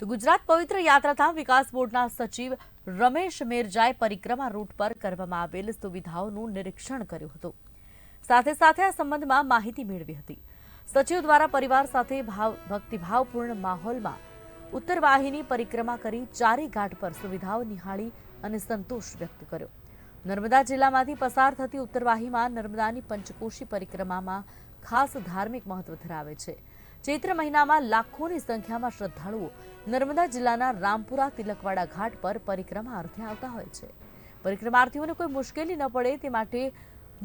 તો ગુજરાત પવિત્ર યાત્રાધામ વિકાસ બોર્ડના સચિવ રમેશ મેરજાએ પરિક્રમા રૂટ પર કરવામાં આવેલ સુવિધાઓનું નિરીક્ષણ કર્યું હતું. સાથે સાથે આ સંબંધમાં માહિતી મેળવી હતી. સચિવ દ્વારા પરિવાર સાથે ભાવ, ભક્તિભાવપૂર્ણ માહોલમાં ઉત્તર વાહિની પરિક્રમા કરી ચારે ઘાટ પર સુવિધાઓ નિહાળી અને સંતોષ વ્યક્ત કર્યો. નર્મદા જિલ્લામાંથી પસાર થતી ઉત્તરવાહીમાં નર્મદાની પંચકોશી પરિક્રમામાં ખાસ ધાર્મિક મહત્વ ધરાવે છે. ચૈત્ર મહિનામાં લાખોની સંખ્યામાં શ્રદ્ધાળુઓ નર્મદા જિલ્લાના રામપુરા તિલકવાડા ઘાટ પર પરિક્રમા અર્થે આવતા હોય છે. પરિક્રમાર્થીઓને કોઈ મુશ્કેલી ન પડે તે માટે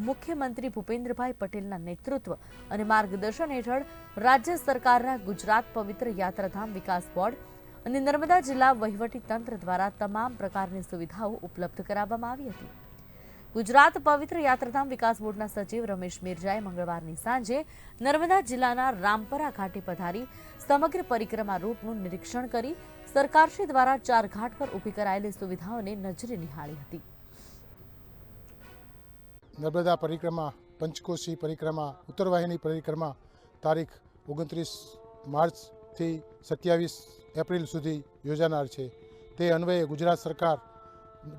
મુખ્યમંત્રી ભૂપેન્દ્રભાઈ પટેલના નેતૃત્વ અને માર્ગદર્શન હેઠળ રાજ્ય સરકારના ગુજરાત પવિત્ર યાત્રાધામ વિકાસ બોર્ડ અને નર્મદા જિલ્લા વહીવટી તંત્ર દ્વારા તમામ પ્રકારની સુવિધાઓ ઉપલબ્ધ કરાવવામાં આવી હતી. ગુજરાત પવિત્ર યાત્રાધામ વિકાસ બોર્ડના સચિવ રમેશ મિરજાએ મંગળવારની સાંજે નર્મદા જિલ્લાના રામપરા ઘાટે પધારી સમગ્ર પરિક્રમા રૂટનું નિરીક્ષણ કરી સરકારશ્રી દ્વારા ચાર ઘાટ પર ઊભી કરાયેલી સુવિધાઓને નજરે નિહાળી હતી. નર્મદા પરિક્રમા, પંચકોશી પરિક્રમા, ઉત્તરવાહિની પરિક્રમા તારીખ ઓગણત્રીસ માર્ચથી સત્યાવીસ એપ્રિલ સુધી યોજાનાર છે. તે અન્વયે ગુજરાત સરકાર,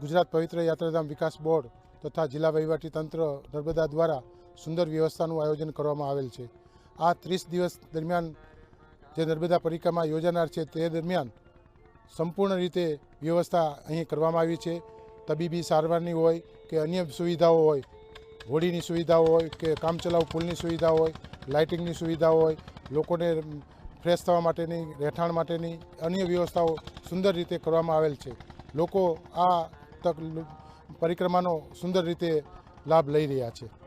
ગુજરાત પવિત્ર યાત્રાધામ વિકાસ બોર્ડ તથા જિલ્લા વહીવટી તંત્ર નર્મદા દ્વારા સુંદર વ્યવસ્થાનું આયોજન કરવામાં આવેલ છે. આ ત્રીસ દિવસ દરમિયાન જે નર્મદા પરિક્રમા યોજાનાર છે તે દરમિયાન સંપૂર્ણ રીતે વ્યવસ્થા અહીં કરવામાં આવી છે. તબીબી સારવારની હોય કે અન્ય સુવિધાઓ હોય, હોડીની સુવિધાઓ હોય કે કામચલાઉ પુલની સુવિધાઓ હોય, લાઇટિંગની સુવિધાઓ હોય, લોકોને ફ્રેશ થવા માટેની, રહેઠાણ માટેની અન્ય વ્યવસ્થાઓ સુંદર રીતે કરવામાં આવેલ છે. લોકો આ તક પરિક્રમાનો સુંદર રીતે લાભ લઈ રહ્યા છે.